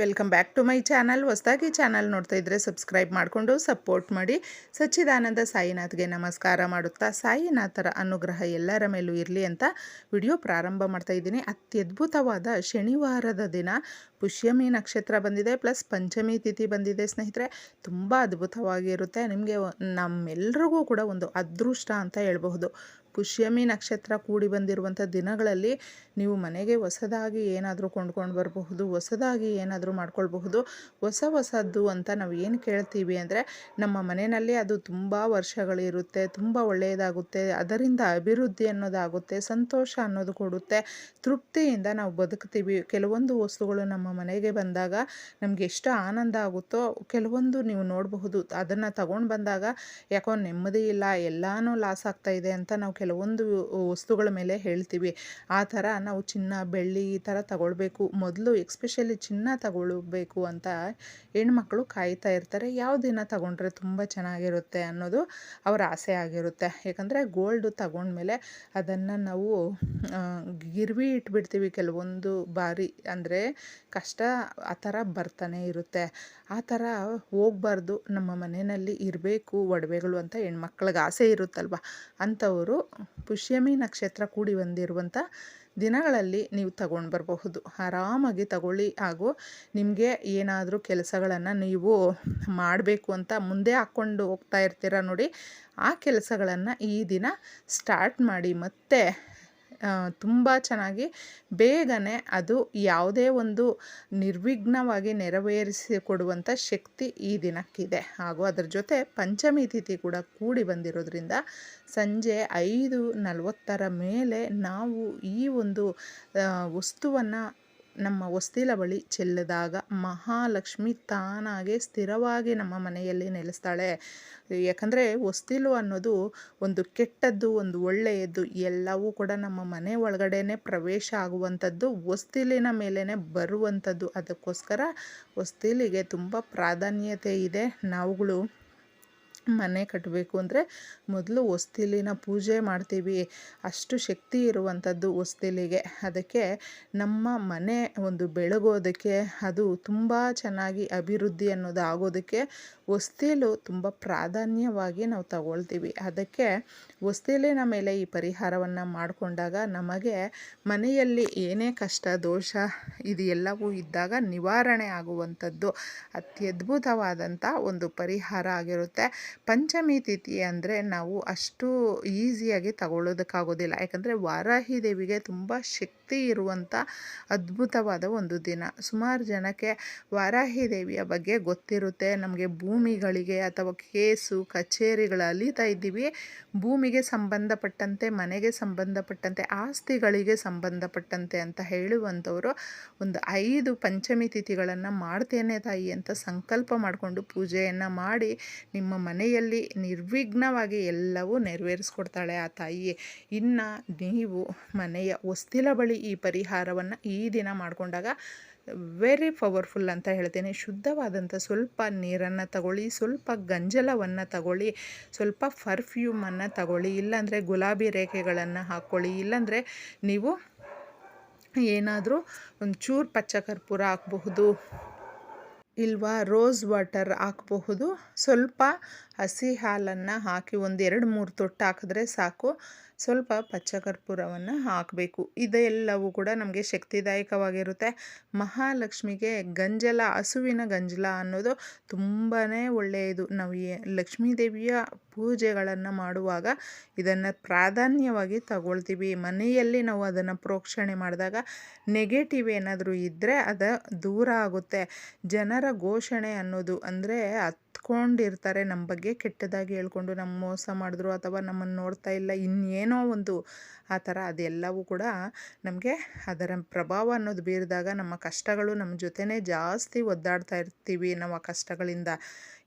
Welcome back to my channel. ಹೊಸದಾಗಿ channel ನೋಡ್ತಾ ಇದ್ದರೆ ಸಬ್ಸ್ಕ್ರೈಬ್ ಮಾಡಿಕೊಂಡು ಸಪೋರ್ಟ್ ಮಾಡಿ. ಸಚ್ಚಿದಾನಂದ ಸಾಯಿನಾಥ್ಗೆ ನಮಸ್ಕಾರ ಮಾಡುತ್ತಾ ಸಾಯಿನಾಥರ ಅನುಗ್ರಹ ಎಲ್ಲರ ಮೇಲೂ ಇರಲಿ ಅಂತ ವಿಡಿಯೋ ಪ್ರಾರಂಭ ಮಾಡ್ತಾ ಇದ್ದೀನಿ. ಅತ್ಯದ್ಭುತವಾದ ಶನಿವಾರದ ದಿನ. ಪುಷ್ಯಮಿ ನಕ್ಷತ್ರ ಬಂದಿದೆ, ಪ್ಲಸ್ ಪಂಚಮಿ ತಿಥಿ ಬಂದಿದೆ ಸ್ನೇಹಿತರೆ. ತುಂಬ ಅದ್ಭುತವಾಗಿರುತ್ತೆ ನಿಮಗೆ ನಮ್ಮೆಲ್ರಿಗೂ ಕೂಡ ಒಂದು ಅದೃಷ್ಟ ಅಂತ ಹೇಳ್ಬಹುದು. ಪುಷ್ಯಮಿ ನಕ್ಷತ್ರ ಕೂಡಿ ಬಂದಿರುವಂಥ ದಿನಗಳಲ್ಲಿ ನೀವು ಮನೆಗೆ ಹೊಸದಾಗಿ ಏನಾದರೂ ಕೊಂಡ್ಕೊಂಡು ಬರಬಹುದು, ಹೊಸದಾಗಿ ಏನಾದರೂ ಮಾಡ್ಕೊಳ್ಬಹುದು, ಹೊಸ ಹೊಸದ್ದು ಅಂತ ನಾವು ಏನು ಕೇಳ್ತೀವಿ ಅಂದರೆ ನಮ್ಮ ಮನೆಯಲ್ಲಿ ಅದು ತುಂಬ ವರ್ಷಗಳಿರುತ್ತೆ, ತುಂಬ ಒಳ್ಳೆಯದಾಗುತ್ತೆ, ಅದರಿಂದ ಅಭಿವೃದ್ಧಿ ಅನ್ನೋದಾಗುತ್ತೆ, ಸಂತೋಷ ಅನ್ನೋದು ಕೊಡುತ್ತೆ, ತೃಪ್ತಿಯಿಂದ ನಾವು ಬದುಕ್ತೀವಿ. ಕೆಲವೊಂದು ವಸ್ತುಗಳು ನಮ್ಮ ಮನೆಗೆ ಬಂದಾಗ ನಮಗೆ ಎಷ್ಟು ಆನಂದ ಆಗುತ್ತೋ ಕೆಲವೊಂದು ನೀವು ನೋಡಬಹುದು. ಅದನ್ನು ತಗೊಂಡು ಬಂದಾಗ ಯಾಕೋ ನೆಮ್ಮದಿ ಇಲ್ಲ, ಎಲ್ಲಾನು ಲಾಸ್ ಆಗ್ತಾ ಇದೆ ಅಂತ ನಾವು ಕೆಲವೊಂದು ವಸ್ತುಗಳ ಮೇಲೆ ಹೇಳ್ತೀವಿ. ಆ ಥರ ನಾವು ಚಿನ್ನ, ಬೆಳ್ಳಿ ಈ ಥರ ತಗೊಳ್ಬೇಕು. ಮೊದಲು ಎಕ್ಸ್ಪೆಷಲಿ ಚಿನ್ನ ತಗೊಳ್ಬೇಕು ಅಂತ ಹೆಣ್ಮಕ್ಳು ಕಾಯ್ತಾ ಇರ್ತಾರೆ. ಯಾವ ದಿನ ತಗೊಂಡ್ರೆ ತುಂಬ ಚೆನ್ನಾಗಿರುತ್ತೆ ಅನ್ನೋದು ಅವರ ಆಸೆ ಆಗಿರುತ್ತೆ. ಯಾಕಂದರೆ ಗೋಲ್ಡು ತಗೊಂಡ್ಮೇಲೆ ಅದನ್ನು ನಾವು ಗಿರ್ವಿ ಇಟ್ಬಿಡ್ತೀವಿ ಕೆಲವೊಂದು ಬಾರಿ. ಅಂದರೆ ಕಷ್ಟ ಆ ಥರ ಬರ್ತಾನೆ ಇರುತ್ತೆ. ಆ ಥರ ಹೋಗ್ಬಾರ್ದು. ನಮ್ಮ ಮನೆಯಲ್ಲಿ ಇರಬೇಕು ಒಡವೆಗಳು ಅಂತ ಹೆಣ್ಮಕ್ಳಿಗೆ ಆಸೆ ಇರುತ್ತಲ್ವ? ಅಂಥವರು ಪುಷ್ಯಮಿ ನಕ್ಷತ್ರ ಕೂಡಿ ಬಂದಿರುವಂಥ ದಿನಗಳಲ್ಲಿ ನೀವು ತಗೊಂಡು ಬರಬಹುದು. ಆರಾಮಾಗಿ ತಗೊಳ್ಳಿ. ಹಾಗೂ ನಿಮಗೆ ಏನಾದರೂ ಕೆಲಸಗಳನ್ನು ನೀವು ಮಾಡಬೇಕು ಅಂತ ಮುಂದೆ ಹಾಕ್ಕೊಂಡು ಹೋಗ್ತಾ ಇರ್ತೀರ ನೋಡಿ, ಆ ಕೆಲಸಗಳನ್ನು ಈ ದಿನ ಸ್ಟಾರ್ಟ್ ಮಾಡಿ ಮತ್ತೆ ತುಂಬ ಚೆನ್ನಾಗಿ ಬೇಗನೆ ಅದು ಯಾವುದೇ ಒಂದು ನಿರ್ವಿಘ್ನವಾಗಿ ನೆರವೇರಿಸಿ ಕೊಡುವಂಥ ಶಕ್ತಿ ಈ ದಿನಕ್ಕಿದೆ. ಹಾಗೂ ಅದರ ಜೊತೆ ಪಂಚಮಿ ತಿಥಿ ಕೂಡ ಕೂಡಿ ಬಂದಿರೋದ್ರಿಂದ ಸಂಜೆ ಐದು ನಲವತ್ತರ ಮೇಲೆ ನಾವು ಈ ಒಂದು ವಸ್ತುವನ್ನು ನಮ್ಮ ಹೊಸ್ತಿಲ ಬಳಿ ಚೆಲ್ಲಿದಾಗ ಮಹಾಲಕ್ಷ್ಮಿ ತಾನಾಗೆ ಸ್ಥಿರವಾಗಿ ನಮ್ಮ ಮನೆಯಲ್ಲಿ ನೆಲೆಸ್ತಾಳೆ. ಯಾಕಂದರೆ ಹೊಸ್ತಿಲು ಅನ್ನೋದು ಒಂದು ಕೆಟ್ಟದ್ದು, ಒಂದು ಒಳ್ಳೆಯದ್ದು, ಎಲ್ಲವೂ ಕೂಡ ನಮ್ಮ ಮನೆ ಒಳಗಡೆ ಪ್ರವೇಶ ಆಗುವಂಥದ್ದು, ಹೊಸ್ತಿಲಿನ ಮೇಲೇ ಬರುವಂಥದ್ದು. ಅದಕ್ಕೋಸ್ಕರ ಹೊಸ್ತಿಲಿಗೆ ತುಂಬ ಪ್ರಾಧಾನ್ಯತೆ ಇದೆ. ನಾವುಗಳು ಮನೆ ಕಟ್ಟಬೇಕು ಅಂದರೆ ಮೊದಲು ಹೊಸ್ತಿಲಿನ ಪೂಜೆ ಮಾಡ್ತೀವಿ. ಅಷ್ಟು ಶಕ್ತಿ ಇರುವಂಥದ್ದು ಹೊಸ್ತಿಲಿಗೆ. ಅದಕ್ಕೆ ನಮ್ಮ ಮನೆ ಒಂದು ಬೆಳಗೋದಕ್ಕೆ ಅದು ತುಂಬ ಚೆನ್ನಾಗಿ ಅಭಿವೃದ್ಧಿ ಅನ್ನೋದು ಆಗೋದಕ್ಕೆ ಹೊಸ್ತಿಲು ತುಂಬ ಪ್ರಾಧಾನ್ಯವಾಗಿ ನಾವು ತಗೊಳ್ತೀವಿ. ಅದಕ್ಕೆ ಹೊಸ್ತಿಲಿನ ಮೇಲೆ ಈ ಪರಿಹಾರವನ್ನು ಮಾಡಿಕೊಂಡಾಗ ನಮಗೆ ಮನೆಯಲ್ಲಿ ಏನೇ ಕಷ್ಟ, ದೋಷ ಇದು ಎಲ್ಲವೂ ಇದ್ದಾಗ ನಿವಾರಣೆ ಆಗುವಂಥದ್ದು ಅತ್ಯದ್ಭುತವಾದಂಥ ಒಂದು ಪರಿಹಾರ ಆಗಿರುತ್ತೆ. ಪಂಚಮಿ ತಿಥಿ ಅಂದರೆ ನಾವು ಅಷ್ಟು ಈಸಿಯಾಗಿ ತಗೊಳ್ಳೋದಕ್ಕಾಗೋದಿಲ್ಲ. ಯಾಕಂದರೆ ವಾರಾಹಿ ದೇವಿಗೆ ತುಂಬ ಶಕ್ತಿ ಇರುವಂಥ ಅದ್ಭುತವಾದ ಒಂದು ದಿನ. ಸುಮಾರು ಜನಕ್ಕೆ ವಾರಾಹಿ ದೇವಿಯ ಬಗ್ಗೆ ಗೊತ್ತಿರುತ್ತೆ. ನಮಗೆ ಭೂಮಿಗಳಿಗೆ ಅಥವಾ ಕೇಸು, ಕಚೇರಿಗಳು ಅಲಿತಾ ಇದ್ದೀವಿ. ಭೂಮಿಗೆ ಸಂಬಂಧಪಟ್ಟಂತೆ, ಮನೆಗೆ ಸಂಬಂಧಪಟ್ಟಂತೆ, ಆಸ್ತಿಗಳಿಗೆ ಸಂಬಂಧಪಟ್ಟಂತೆ ಅಂತ ಹೇಳುವಂಥವರು ಒಂದು ಐದು ಪಂಚಮಿ ತಿಥಿಗಳನ್ನು ಮಾಡ್ತೇನೆ ತಾಯಿ ಅಂತ ಸಂಕಲ್ಪ ಮಾಡಿಕೊಂಡು ಪೂಜೆಯನ್ನು ಮಾಡಿ ನಿಮ್ಮ ಮನೆಯಲ್ಲಿ ನಿರ್ವಿಘ್ನವಾಗಿ ಎಲ್ಲವೂ ನೆರವೇರಿಸ್ಕೊಡ್ತಾಳೆ ಆ ತಾಯಿ ಇನ್ನು ನೀವು ಮನೆಯ ಹೊಸ್ತಿಲ ಬಳಿ ಈ ಪರಿಹಾರವನ್ನು ಈ ದಿನ ಮಾಡಿಕೊಂಡಾಗ ವೆರಿ ಪವರ್ಫುಲ್ ಅಂತ ಹೇಳ್ತೇನೆ. ಶುದ್ಧವಾದಂಥ ಸ್ವಲ್ಪ ನೀರನ್ನು ತಗೊಳ್ಳಿ, ಸ್ವಲ್ಪ ಗಂಜಲವನ್ನು ತಗೊಳ್ಳಿ, ಸ್ವಲ್ಪ ಪರ್ಫ್ಯೂಮನ್ನು ತಗೊಳ್ಳಿ, ಇಲ್ಲಾಂದರೆ ಗುಲಾಬಿ ರೇಖೆಗಳನ್ನು ಹಾಕ್ಕೊಳ್ಳಿ, ಇಲ್ಲಾಂದರೆ ನೀವು ಏನಾದರೂ ಒಂದು ಚೂರು ಪಚ್ಚ ಕರ್ಪೂರ ಹಾಕಬಹುದು ಇಲ್ವಾ? ರೋಸ್ ವಾಟರ್ ಹಾಕಬಹುದು. ಸ್ವಲ್ಪ ಹಸಿ ಹಾಲನ್ನು ಹಾಕಿ ಒಂದು ಎರಡು ಮೂರು ತೊಟ್ಟು ಹಾಕಿದ್ರೆ ಸಾಕು. ಸ್ವಲ್ಪ ಪಚ್ಚಕರ್ಪೂರವನ್ನು ಹಾಕಬೇಕು. ಇದೆಲ್ಲವೂ ಕೂಡ ನಮಗೆ ಶಕ್ತಿದಾಯಕವಾಗಿರುತ್ತೆ. ಮಹಾಲಕ್ಷ್ಮಿಗೆ ಗಂಜಲ, ಹಸುವಿನ ಗಂಜಲ ಅನ್ನೋದು ತುಂಬಾ ಒಳ್ಳೆಯದು. ನಾವು ಲಕ್ಷ್ಮೀ ದೇವಿಯ ಪೂಜೆಗಳನ್ನು ಮಾಡುವಾಗ ಇದನ್ನು ಪ್ರಾಧಾನ್ಯವಾಗಿ ತಗೊಳ್ತೀವಿ. ಮನೆಯಲ್ಲಿ ನಾವು ಅದನ್ನು ಪ್ರೋಕ್ಷಣೆ ಮಾಡಿದಾಗ ನೆಗೆಟಿವ್ ಏನಾದರೂ ಇದ್ದರೆ ಅದು ದೂರ ಆಗುತ್ತೆ. ಜನರ ಘೋಷಣೆ ಅನ್ನೋದು ಅಂದರೆ ಹತ್ಕೊಂಡಿರ್ತಾರೆ ನಮ್ಮ ಬಗ್ಗೆ ಕೆಟ್ಟದಾಗಿ ಹೇಳ್ಕೊಂಡು ನಮ್ಮ ಮೋಸ ಮಾಡಿದ್ರು ಅಥವಾ ನಮ್ಮನ್ನು ನೋಡ್ತಾ ಇಲ್ಲ, ಇನ್ನೇನೋ ಒಂದು ಆ ಥರ ಅದೆಲ್ಲವೂ ಕೂಡ ನಮಗೆ ಅದರ ಪ್ರಭಾವ ಅನ್ನೋದು ಬೀರಿದಾಗ ನಮ್ಮ ಕಷ್ಟಗಳು ನಮ್ಮ ಜೊತೆನೇ ಜಾಸ್ತಿ ಒದ್ದಾಡ್ತಾ ಇರ್ತೀವಿ ನಾವು ಆ ಕಷ್ಟಗಳಿಂದ.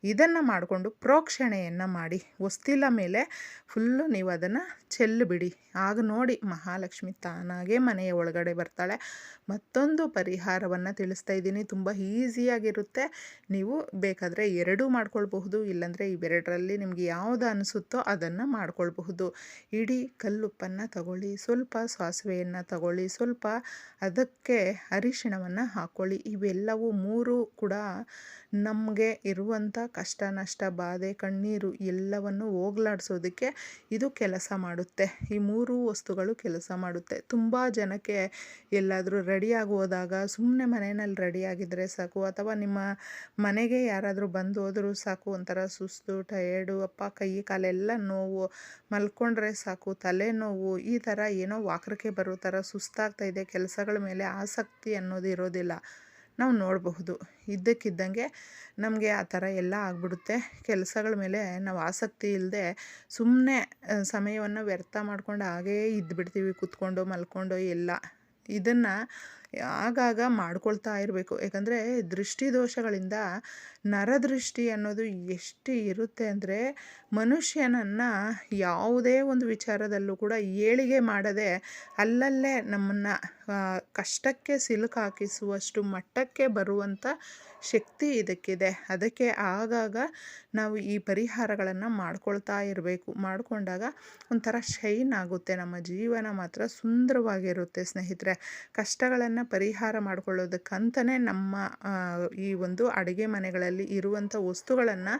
ಇದನ್ನು ಮಾಡಿಕೊಂಡು ಪ್ರೋಕ್ಷಣೆಯನ್ನು ಮಾಡಿ. ಹೊಸ್ತಿಲ ಮೇಲೆ ಫುಲ್ಲು ನೀವು ಅದನ್ನು ಚೆಲ್ಲಿಬಿಡಿ ಆಗ ನೋಡಿ ಮಹಾಲಕ್ಷ್ಮಿ ತಾನಾಗೆ ಮನೆಯ ಒಳಗಡೆ ಬರ್ತಾಳೆ. ಮತ್ತೊಂದು ಪರಿಹಾರವನ್ನು ತಿಳಿಸ್ತಾ ಇದ್ದೀನಿ. ತುಂಬ ಈಸಿಯಾಗಿರುತ್ತೆ ನೀವು ಬೇಕಾದರೆ ಎರಡೂ ಮಾಡ್ಕೊಳ್ಬಹುದು. ಇಲ್ಲಾಂದರೆ ಇವೆರಡರಲ್ಲಿ ನಿಮಗೆ ಯಾವುದು ಅನಿಸುತ್ತೋ ಅದನ್ನು ಮಾಡ್ಕೊಳ್ಬಹುದು. ಇಡೀ ಕಲ್ಲುಪ್ಪನ್ನು ತಗೊಳ್ಳಿ, ಸ್ವಲ್ಪ ಸಾಸಿವೆಯನ್ನು ತಗೊಳ್ಳಿ, ಸ್ವಲ್ಪ ಅದಕ್ಕೆ ಅರಿಶಿಣವನ್ನು ಹಾಕ್ಕೊಳ್ಳಿ ಇವೆಲ್ಲವೂ ಮೂರು ಕೂಡ ನಮಗೆ ಇರುವಂಥ ಕಷ್ಟ ನಷ್ಟ, ಬಾಧೆ, ಕಣ್ಣೀರು ಎಲ್ಲವನ್ನು ಹೋಗ್ಲಾಡ್ಸೋದಕ್ಕೆ ಇದು ಕೆಲಸ ಮಾಡುತ್ತೆ. ಈ ಮೂರು ವಸ್ತುಗಳು ಕೆಲಸ ಮಾಡುತ್ತೆ. ತುಂಬ ಜನಕ್ಕೆ ಎಲ್ಲಾದರೂ ರೆಡಿಯಾಗಿ ಹೋದಾಗ ಸುಮ್ಮನೆ ಮನೆಯಲ್ಲಿ ರೆಡಿಯಾಗಿದ್ದರೆ ಸಾಕು, ಅಥವಾ ನಿಮ್ಮ ಮನೆಗೆ ಯಾರಾದರೂ ಬಂದು ಹೋದರೂ ಸಾಕು, ಒಂಥರ ಸುಸ್ತು ಟಯರ್ಡು ಅಪ್ಪ, ಕೈ ಕಾಲೆಲ್ಲ ನೋವು, ಮಲ್ಕೊಂಡ್ರೆ ಸಾಕು ತಲೆನೋವು ಈ ಥರ ಏನೋ ವಾಕರಿಕೆ ಬರೋ ಥರ ಸುಸ್ತಾಗ್ತಾ ಇದೆ, ಕೆಲಸಗಳ ಮೇಲೆ ಆಸಕ್ತಿ ಅನ್ನೋದು ಇರೋದಿಲ್ಲ. ನಾವು ನೋಡಬಹುದು. ಇದ್ದಕ್ಕಿದ್ದಂಗೆ ನಮಗೆ ಆ ಥರ ಎಲ್ಲ ಆಗಿಬಿಡುತ್ತೆ. ಕೆಲಸಗಳ ಮೇಲೆ ನಾವು ಆಸಕ್ತಿ ಇಲ್ಲದೆ ಸುಮ್ಮನೆ ಸಮಯವನ್ನು ವ್ಯರ್ಥ ಮಾಡ್ಕೊಂಡು ಹಾಗೇ ಇದ್ದುಬಿಡ್ತೀವಿ ಕೂತ್ಕೊಂಡು, ಮಲ್ಕೊಂಡು ಎಲ್ಲ. ಇದನ್ನು ಆಗಾಗ ಮಾಡ್ಕೊಳ್ತಾ ಇರಬೇಕು. ಯಾಕಂದರೆ ದೃಷ್ಟಿದೋಷಗಳಿಂದ ನರದೃಷ್ಟಿ ಅನ್ನೋದು ಎಷ್ಟು ಇರುತ್ತೆ ಅಂದರೆ ಮನುಷ್ಯನನ್ನು ಯಾವುದೇ ಒಂದು ವಿಚಾರದಲ್ಲೂ ಕೂಡ ಏಳಿಗೆ ಮಾಡದೆ ಅಲ್ಲಲ್ಲೇ ನಮ್ಮನ್ನು ಕಷ್ಟಕ್ಕೆ ಸಿಲುಕಾಕಿಸುವಷ್ಟು ಮಟ್ಟಕ್ಕೆ ಬರುವಂಥ ಶಕ್ತಿ ಇದಕ್ಕಿದೆ. ಅದಕ್ಕೆ ಆಗಾಗ ನಾವು ಈ ಪರಿಹಾರಗಳನ್ನು ಮಾಡ್ಕೊಳ್ತಾ ಇರಬೇಕು. ಮಾಡಿಕೊಂಡಾಗ ಒಂಥರ ಶೈನ್ ಆಗುತ್ತೆ. ನಮ್ಮ ಜೀವನ ಮಾತ್ರ ಸುಂದರವಾಗಿರುತ್ತೆ ಸ್ನೇಹಿತರೆ. ಕಷ್ಟಗಳನ್ನು ಪರಿಹಾರ ಮಾಡ್ಕೊಳ್ಳೋದಕ್ಕಂತಲೇ ನಮ್ಮ ಈ ಒಂದು ಅಡುಗೆ ಮನೆಗಳಲ್ಲಿ ಇರುವಂಥ ವಸ್ತುಗಳನ್ನು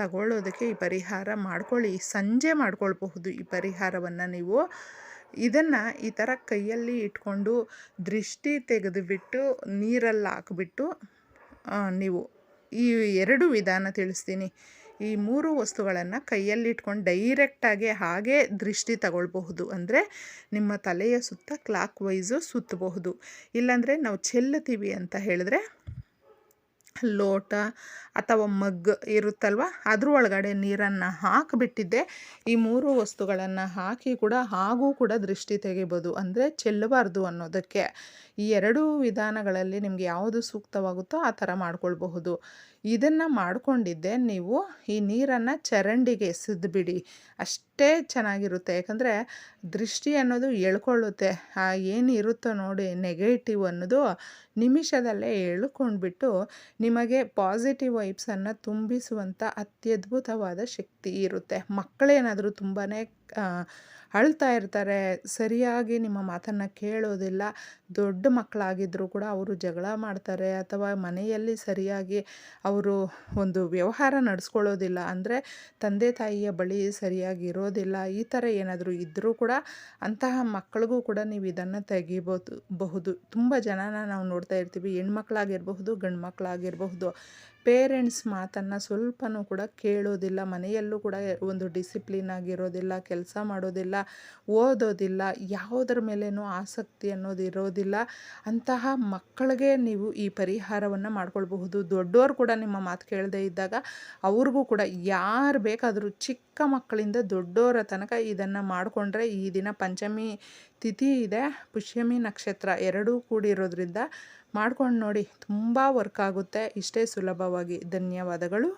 ತಗೊಳ್ಳೋದಕ್ಕೆ ಈ ಪರಿಹಾರ ಮಾಡ್ಕೊಳ್ಳಿ ಸಂಜೆ ಮಾಡ್ಕೊಳ್ಬಹುದು ಈ ಪರಿಹಾರವನ್ನು ನೀವು. ಇದನ್ನು ಈ ಥರ ಕೈಯಲ್ಲಿ ಇಟ್ಕೊಂಡು ದೃಷ್ಟಿ ತೆಗೆದುಬಿಟ್ಟು, ನೀರಲ್ಲಿ ಹಾಕ್ಬಿಟ್ಟು ನೀವು ಈ ಎರಡು ವಿಧಾನ ತಿಳಿಸ್ತೀನಿ. ಈ ಮೂರು ವಸ್ತುಗಳನ್ನು ಕೈಯಲ್ಲಿ ಇಟ್ಕೊಂಡು ಡೈರೆಕ್ಟಾಗಿ ಹಾಗೇ ದೃಷ್ಟಿ ತಗೊಳ್ಬಹುದು. ಅಂದರೆ ನಿಮ್ಮ ತಲೆಯ ಸುತ್ತ ಕ್ಲಾಕ್ ವೈಸು ಸುತ್ತಬಹುದು. ಇಲ್ಲಾಂದರೆ ನಾವು ಚೆಲ್ಲುತ್ತೀವಿ ಅಂತ ಹೇಳಿದ್ರೆ ಲೋಟ ಅಥವಾ ಮಗ್ ಇರುತ್ತಲ್ವ? ಅದ್ರ ಒಳಗಡೆ ನೀರನ್ನು ಹಾಕಿಬಿಟ್ಟಿದ್ದೆ. ಈ ಮೂರು ವಸ್ತುಗಳನ್ನು ಹಾಕಿ ಕೂಡ ಹಾಗೂ ಕೂಡ ದೃಷ್ಟಿ ತೆಗಿಬೋದು. ಅಂದರೆ ಚೆಲ್ಲಬಾರ್ದು ಅನ್ನೋದಕ್ಕೆ. ಈ ಎರಡೂ ವಿಧಾನಗಳಲ್ಲಿ ನಿಮಗೆ ಯಾವುದು ಸೂಕ್ತವಾಗುತ್ತೋ ಆ ಥರ ಮಾಡ್ಕೊಳ್ಬಹುದು. ಇದನ್ನು ಮಾಡಿಕೊಂಡಿದ್ದೆ ನೀವು. ಈ ನೀರನ್ನು ಚರಂಡಿಗೆ ಎಸೆದ್ಬಿಡಿ. ಅಷ್ಟೇ ಚೆನ್ನಾಗಿರುತ್ತೆ. ಯಾಕಂದರೆ ದೃಷ್ಟಿ ಅನ್ನೋದು ಎಳ್ಕೊಳ್ಳುತ್ತೆ ಆ ಏನು ಇರುತ್ತೋ ನೋಡಿ ನೆಗೆಟಿವ್ ಅನ್ನೋದು ನಿಮಿಷದಲ್ಲೇ ಎಳ್ಕೊಂಡ್ಬಿಟ್ಟು ನಿಮಗೆ ಪಾಸಿಟಿವ್ ವೈಬ್ಸನ್ನು ತುಂಬಿಸುವಂಥ ಅತ್ಯದ್ಭುತವಾದ ಶಕ್ತಿ ಇರುತ್ತೆ. ಮಕ್ಕಳೇನಾದರೂ ತುಂಬಾ ಅಳ್ತಾ ಇರ್ತಾರೆ. ಸರಿಯಾಗಿ ನಿಮ್ಮ ಮಾತನ್ನು ಕೇಳೋದಿಲ್ಲ. ದೊಡ್ಡ ಮಕ್ಕಳಾಗಿದ್ದರೂ ಕೂಡ ಅವರು ಜಗಳ ಮಾಡ್ತಾರೆ ಅಥವಾ ಮನೆಯಲ್ಲಿ ಸರಿಯಾಗಿ ಅವರು ಒಂದು ವ್ಯವಹಾರ ನಡೆಸ್ಕೊಳ್ಳೋದಿಲ್ಲ ಅಂದರೆ ತಂದೆ ತಾಯಿಯ ಬಳಿ ಸರಿಯಾಗಿ ಇರೋದಿಲ್ಲ. ಈ ಥರ ಏನಾದರೂ ಇದ್ದರೂ ಕೂಡ ಅಂತಹ ಮಕ್ಕಳಿಗೂ ಕೂಡ ನೀವು ಇದನ್ನು ತೆಗಿಬೋದು, ಬಹುದು. ತುಂಬ ಜನನ ನಾವು ನೋಡ್ತಾ ಇರ್ತೀವಿ. ಹೆಣ್ಮಕ್ಳಾಗಿರಬಹುದು ಗಂಡು ಮಕ್ಕಳಾಗಿರಬಹುದು ಪೇರೆಂಟ್ಸ್ ಮಾತನ್ನು ಸ್ವಲ್ಪನೂ ಕೂಡ ಕೇಳೋದಿಲ್ಲ, ಮನೆಯಲ್ಲೂ ಕೂಡ ಒಂದು ಡಿಸಿಪ್ಲಿನ್ ಆಗಿರೋದಿಲ್ಲ, ಕೆಲಸ ಮಾಡೋದಿಲ್ಲ, ಓದೋದಿಲ್ಲ, ಯಾವುದರ ಮೇಲೇನೂ ಆಸಕ್ತಿ ಅನ್ನೋದು ಇರೋದಿಲ್ಲ. ಅಂತಹ ಮಕ್ಕಳಿಗೆ ನೀವು ಈ ಪರಿಹಾರವನ್ನು ಮಾಡ್ಕೊಳ್ಬಹುದು. ದೊಡ್ಡವರು ಕೂಡ ನಿಮ್ಮ ಮಾತು ಕೇಳದೇ ಇದ್ದಾಗ ಅವ್ರಿಗೂ ಕೂಡ ಯಾರು ಬೇಕಾದರೂ ಚಿಕ್ಕ ಮಕ್ಕಳಿಂದ ದೊಡ್ಡವರ ತನಕ ಇದನ್ನು ಮಾಡಿಕೊಂಡ್ರೆ ಈ ದಿನ ಪಂಚಮಿ ತಿಥಿ ಇದೆ. ಪುಷ್ಯಮಿ ನಕ್ಷತ್ರ ಎರಡೂ ಕೂಡಿರೋದ್ರಿಂದ ಮಾಡ್ಕೊಂಡು ನೋಡಿ ತುಂಬ ವರ್ಕ್ ಆಗುತ್ತೆ. ಇಷ್ಟೇ ಸುಲಭವಾಗಿ. ಧನ್ಯವಾದಗಳು.